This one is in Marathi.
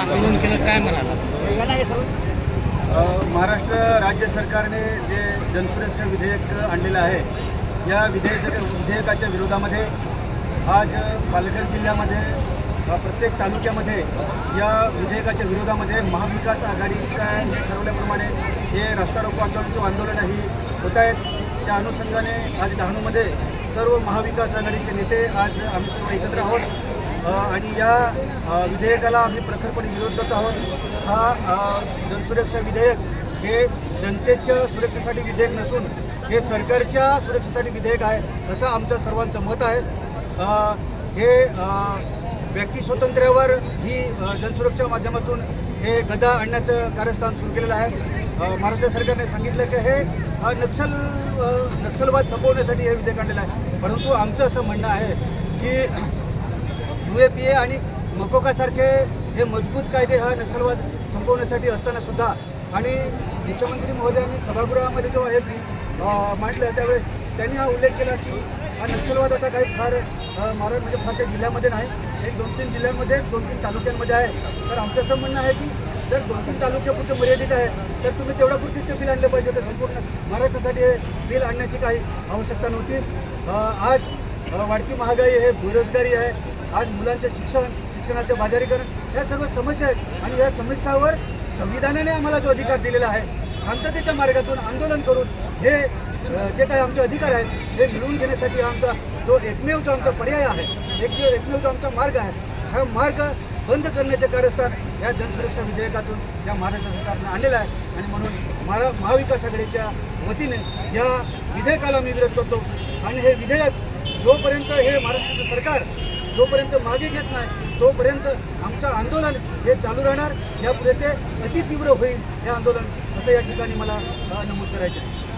आंदोलन केलं काय म्हणाला? महाराष्ट्र राज्य सरकारने जे जनसुरक्षा विधेयक आणलेलं आहे या विधेयक विधेयकाच्या विरोधामध्ये आज पालघर जिल्ह्यामध्ये प्रत्येक तालुक्यामध्ये या विधेयकाच्या विरोधामध्ये महाविकास आघाडीचा ठरवल्याप्रमाणे हे रस्ता रोको आंदोलन किंवा आंदोलनही होत आहेत. त्या अनुषंगाने आज डहाणूमध्ये सर्व महाविकास आघाडीचे नेते आज आम्ही सर्व एकत्र आहोत. आणि या विधेयकाला आम्ही प्रखरपणे विरोध करत आहोत. हा जनसुरक्षा विधेयक हे जनतेच्या सुरक्षेसाठी विधेयक नसून हे सरकारच्या सुरक्षेसाठी विधेयक आहे असं आमचं सर्वांचं मत आहे. हे व्यक्ती स्वातंत्र्यावर ही जनसुरक्षा माध्यमातून हे गदा आणण्याचं कार्यस्थान सुरू केलेलं आहे. महाराष्ट्र सरकारने सांगितलं की हे नक्षल नक्षलवाद संपवण्यासाठी हे विधेयक आणलेलं आहे. परंतु आमचं असं म्हणणं आहे की यू ए पी ए आणि मकोकासारखे हे मजबूत कायदे हा नक्षलवाद संपवण्यासाठी असताना सुद्धा आणि मुख्यमंत्री महोदयांनी सभागृहामध्ये जेव्हा हे बिल मांडलं त्यावेळेस त्यांनी हा उल्लेख केला की हा नक्षलवाद आता काही फार महाराज महाराष्ट्र म्हणजे फारशा जिल्ह्यामध्ये नाही. एक दोन तीन जिल्ह्यांमध्ये दोन तीन तालुक्यांमध्ये आहे. तर आमचं असं म्हणणं आहे की जर दोन तीन तालुक्यापुरतं मर्यादित आहे तर तुम्ही तेवढ्यापुरतीच ते बिल आणलं पाहिजे. तर संपूर्ण महाराष्ट्रासाठी हे बिल आणण्याची काही आवश्यकता नव्हती. आज वाढती महागाई आहे बेरोजगारी आहे. आज मुलांचं शिक्षण शिक्षणाचं बाजारीकरण या सर्व समस्या आहेत. आणि या समस्यावर संविधानाने आम्हाला जो अधिकार दिलेला आहे शांततेच्या मार्गातून आंदोलन करून हे जे काही आमचे अधिकार आहेत हे मिळवून घेण्यासाठी आमचा जो एकमेव जो आमचा पर्याय आहे एक जो एकमेव जो आमचा मार्ग आहे हा मार्ग बंद करण्याचे कार्यस्थान या जनसुरक्षा विधेयकातून या महाराष्ट्र सरकारने आणलेलं आहे. आणि म्हणून महा महाविकास आघाडीच्या वतीने या विधेयकाला मी विरोध करतो. आणि हे विधेयक जोपर्यंत हे महाराष्ट्राचं सरकार जोपर्यंत मागे घेत नाही तोपर्यंत आमचं आंदोलन हे चालू राहणार. यापुढे ते अतितीव्र होईल हे आंदोलन असं या ठिकाणी मला नमूद करायचे आहे.